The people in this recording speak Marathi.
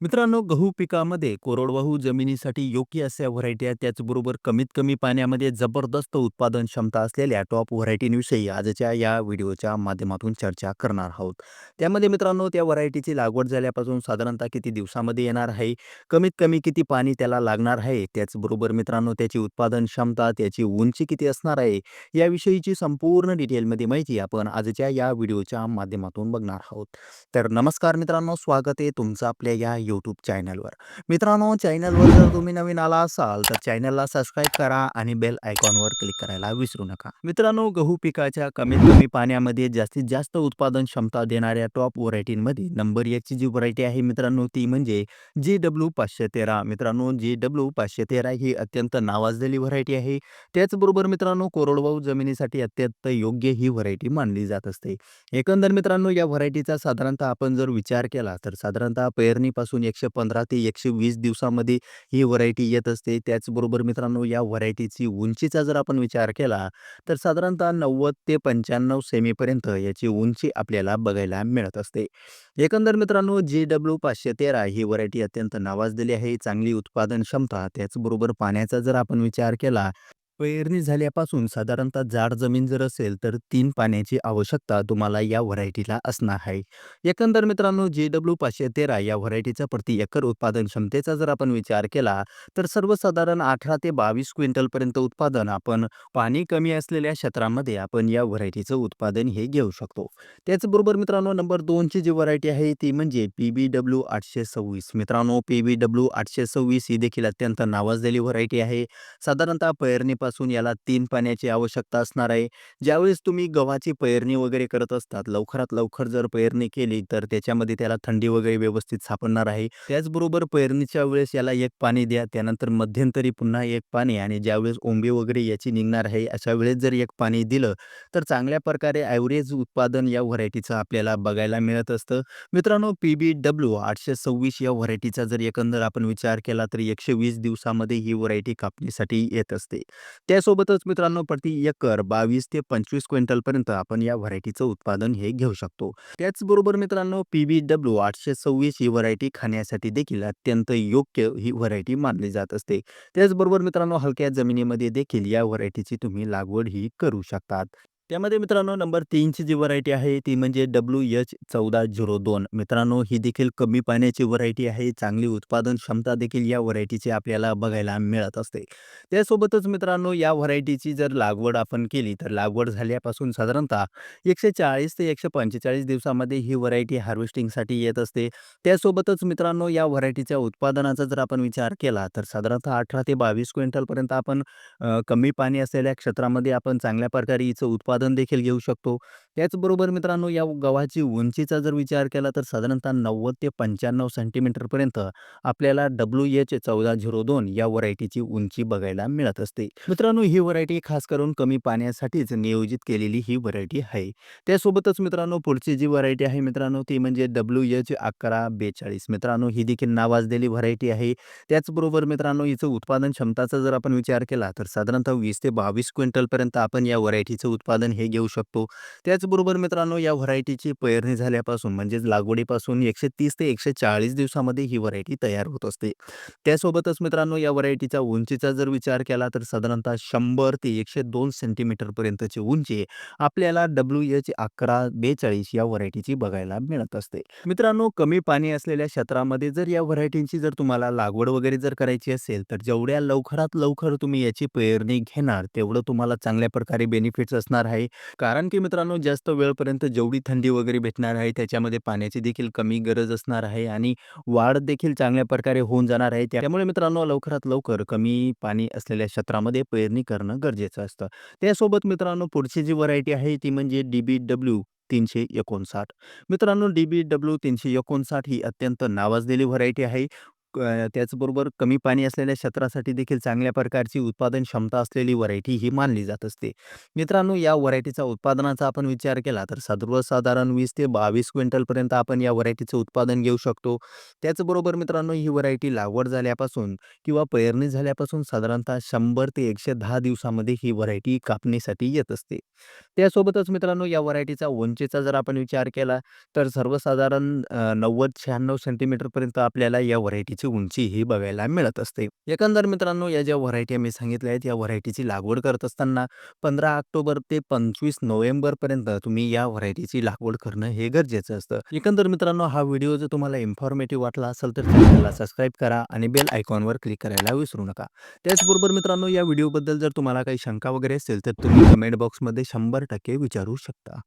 मित्रांनो, गहू पिकामध्ये कोरडवाहू जमिनीसाठी योग्य अशा व्हरायटी आहेत. त्याचबरोबर कमीत कमी पाण्यामध्ये जबरदस्त उत्पादन क्षमता असलेल्या टॉप व्हरायटींविषयी आजच्या या व्हिडिओच्या माध्यमातून चर्चा करणार आहोत. त्यामध्ये मित्रांनो, त्या व्हरायटीची लागवड झाल्यापासून साधारणतः किती दिवसामध्ये येणार आहे, कमीत कमी किती पाणी त्याला लागणार आहे, त्याचबरोबर मित्रांनो, त्याची उत्पादन क्षमता, त्याची उंची किती असणार आहे, याविषयीची संपूर्ण डिटेलमध्ये माहिती आपण आजच्या या व्हिडिओच्या माध्यमातून बघणार आहोत. तर नमस्कार मित्रांनो, स्वागत आहे तुमचं आपल्या या यूट्यूब चॅनलवर. मित्रांनो, चॅनलवर जर तुम्ही नवीन आला असाल, तर चॅनलला सबस्क्राईब करा आणि बेल आयकॉनवर क्लिक करायला विसरू नका. मित्रांनो, गहू पिकाच्या कमीत कमी पाण्यामध्ये जास्तीत जास्त उत्पादन क्षमता देणाऱ्या टॉप व्हरायटींमध्ये नंबर एकची जी व्हरायटी आहे मित्रांनो, ती म्हणजे जी डब्ल्यू पाचशे तेरा मित्रांनो, जे डब्ल्यू पाचशे तेरा ही अत्यंत नावाजलेली व्हरायटी आहे. त्याचबरोबर मित्रांनो, कोरडवाहू जमिनीसाठी अत्यंत योग्य ही व्हरायटी मानली जात असते. एकंदर मित्रांनो, या व्हरायटीचा साधारणतः आपण जर विचार केला, तर साधारणतः पेरणीपासून 115 ते 120 दिवसामध्ये ही व्हरायटी येत असते. त्याचबरोबर मित्रांनो, या व्हरायटीची उंचीचा जर आपण विचार केला, तर साधारणतः 90 ते 95 सेमीपर्यंत याची उंची आपल्याला बघायला मिळत असते. एकंदर मित्रांनो, जी डब्ल्यू पाचशे तेरा ही व्हरायटी अत्यंत नावाजलेली आहे. चांगली उत्पादन क्षमता, त्याचबरोबर पाण्याचा जर आपण विचार केला, पेरणी झाल्यापासून साधारणतः जाड जमीन जर असेल, तर तीन पाण्याची आवश्यकता तुम्हाला या व्हरायटीला असणार आहे. एकंदर मित्रांनो, जी डब्ल्यू पाचशे तेरा या व्हरायटीचा प्रति एकर उत्पादन क्षमतेचा जर आपण विचार केला, तर सर्वसाधारण 18 ते 22 क्विंटलपर्यंत उत्पादन आपण पाणी कमी असलेल्या क्षेत्रामध्ये आपण या व्हरायटीचं उत्पादन हे घेऊ शकतो. त्याचबरोबर मित्रांनो, नंबर दोनची जी व्हरायटी आहे, ती म्हणजे पी बी डब्ल्यू आठशे सव्वीस मित्रांनो, पी वी डब्ल्यू आठशे सव्वीस ही देखील अत्यंत नावाजलेली व्हरायटी आहे. साधारणतः पासून याला तीन पाण्याची आवश्यकता असणार आहे. ज्यावेळेस तुम्ही गव्हाची पेरणी वगैरे करत असतात, लवकरात लवकर जर पेरणी केली, तर त्याच्यामध्ये त्याला थंडी वगैरे व्यवस्थित सापडणार आहे. त्याचबरोबर पेरणीच्या वेळेस याला एक पाणी द्या, त्यानंतर मध्यंतरी पुन्हा एक पाणी आणि ज्यावेळेस ओंबे वगैरे याची निघणार आहे, अशा वेळेस जर एक पाणी दिलं, तर चांगल्या प्रकारे ॲव्हरेज उत्पादन या व्हरायटीचं आपल्याला बघायला मिळत असतं. मित्रांनो, पी बी डब्ल्यू आठशे सव्वीस या व्हरायटीचा जर एकंदर आपण विचार केला, तर 120 दिवसामध्ये ही व्हरायटी कापणीसाठी येत असते. त्यासोबतच मित्रांनो, प्रति एकर 22 ते 25 क्विंटलपर्यंत आपण या व्हरायटीचं उत्पादन हे घेऊ शकतो. त्याचबरोबर मित्रांनो, पीबी डब्ल्यू आठशे सव्वीस ही व्हरायटी खाण्यासाठी देखील अत्यंत योग्य ही व्हरायटी मानली जात असते. त्याचबरोबर मित्रांनो, हलक्या जमिनीमध्ये देखील या व्हरायटीची तुम्ही लागवड ही करू शकतात. त्यामध्ये मित्रांनो, नंबर तीनची जी व्हरायटी आहे, ती म्हणजे डब्ल्यू यच चौदा झिरो दोन मित्रांनो, ही देखील कमी पाण्याची व्हरायटी आहे. चांगली उत्पादन क्षमता देखील या व्हरायटीची आपल्याला बघायला मिळत असते. त्यासोबतच मित्रांनो, या व्हरायटीची जर लागवड आपण केली, तर लागवड झाल्यापासून साधारणतः 140 ते 145 दिवसामध्ये ही व्हरायटी हार्वेस्टिंगसाठी येत असते. त्यासोबतच मित्रांनो, या व्हरायटीच्या उत्पादनाचा जर आपण विचार केला, तर साधारणतः 18 ते 22 क्विंटलपर्यंत आपण कमी पाणी असलेल्या क्षेत्रामध्ये आपण चांगल्या प्रकारे हिचं उत्पादन देखील घेऊ शकतो. त्याचबरोबर मित्रांनो, या गव्हाची उंचीचा जर विचार केला, तर साधारणतः 90 ते 95 सेंटीमीटरपर्यंत आपल्याला डब्ल्यू एच चौदा झिरो दोन या व्हरायटीची उंची बघायला मिळत असते. मित्रांनो, ही व्हरायटी खास करून कमी पाण्यासाठीच नियोजित केलेली ही व्हरायटी आहे. त्यासोबतच मित्रांनो, पुढची जी व्हरायटी आहे मित्रांनो, ती म्हणजे डब्ल्यू एच अकरा बेचाळीस मित्रांनो, ही देखील नावाजलेली व्हरायटी आहे. त्याचबरोबर मित्रांनो, हिचं उत्पादन क्षमताचा जर आपण विचार केला, तर साधारणतः वीस ते 22 क्विंटलपर्यंत आपण या व्हरायटीचं उत्पादन हे घेऊ शकतो. त्याचबरोबर मित्रांनो, या व्हरायटीची पेरणी झाल्यापासून म्हणजेच लागवडीपासून 130 ते 140 दिवसामध्ये ही व्हरायटी तयार होत असते. त्यासोबतच मित्रांनो, या व्हरायटीचा उंचीचा जर विचार केला, तर साधारणतः शंभर ते 102 सेंटीमीटरपर्यंतची उंची आपल्याला डब्ल्यू एच अकरा बेचाळीस या व्हरायटीची बघायला मिळत असते. मित्रांनो, कमी पाणी असलेल्या क्षेत्रामध्ये जर या व्हरायटींची जर तुम्हाला लागवड वगैरे जर करायची असेल, तर जेवढ्या लवकरात लवकर तुम्ही याची पेरणी घेणार, तेवढं तुम्हाला चांगल्या प्रकारे बेनिफिट्स असणार आहे. कारण की मित्रांनो, जास्त वेळपर्यंत जेवढी थंडी वगैरे भेटणार आहे, त्याच्यामध्ये पाण्याची देखील कमी गरज असणार आहे आणि वाढ देखील चांगल्या प्रकारे होऊन जाणार आहे. त्यामुळे मित्रांनो, लवकरात लवकर कमी पाणी असलेल्या क्षेत्रामध्ये पेरणी करणं गरजेचं असतं. त्यासोबत मित्रांनो, पुढची जी व्हरायटी आहे, ती म्हणजे डीबी डब्ल्यू तीनशे एकोणसाठ मित्रांनो, डीबी डब्ल्यू तीनशे एकोणसाठ ही अत्यंत नावाजलेली व्हरायटी आहे. त्याचबरोबर कमी पाणी असलेल्या क्षेत्रासाठी देखील चांगल्या प्रकारची उत्पादन क्षमता असलेली व्हरायटी ही मानली जात असते. मित्रांनो, या व्हरायटीचा उत्पादनाचा आपण विचार केला तर सर्वसाधारण वीस ते 22 क्विंटलपर्यंत आपण या व्हरायटीचं उत्पादन घेऊ शकतो. त्याचबरोबर मित्रांनो, ही व्हरायटी लागवड झाल्यापासून किंवा पेरणी झाल्यापासून साधारणतः शंभर ते 110 दिवसामध्ये ही व्हरायटी कापणीसाठी येत असते. त्यासोबतच मित्रांनो, या व्हरायटीचा उंचीचा जर आपण विचार केला तर सर्वसाधारण नव्वद शहाण्णव सेंटीमीटरपर्यंत आपल्याला या व्हरायटीची उंची ही बघायला मिळत असते. एकंदर मित्रांनो, या ज्या व्हरायटी आम्ही सांगितल्या आहेत, या व्हरायटीची लागवड करत असताना 15 ऑक्टोबर ते 25 नोव्हेंबरपर्यंत तुम्ही या व्हरायटीची लागवड करणं हे गरजेचं असतं. एकंदर मित्रांनो, हा व्हिडिओ जर तुम्हाला इन्फॉर्मेटिव्ह वाटला असेल तर चॅनलला सबस्क्राईब करा आणि बेल आयकॉनवर क्लिक करायला विसरू नका. त्याचबरोबर मित्रांनो, या व्हिडिओबद्दल जर तुम्हाला काही शंका वगैरे असेल तर तुम्ही कमेंट बॉक्समध्ये 100% विचारू शकता.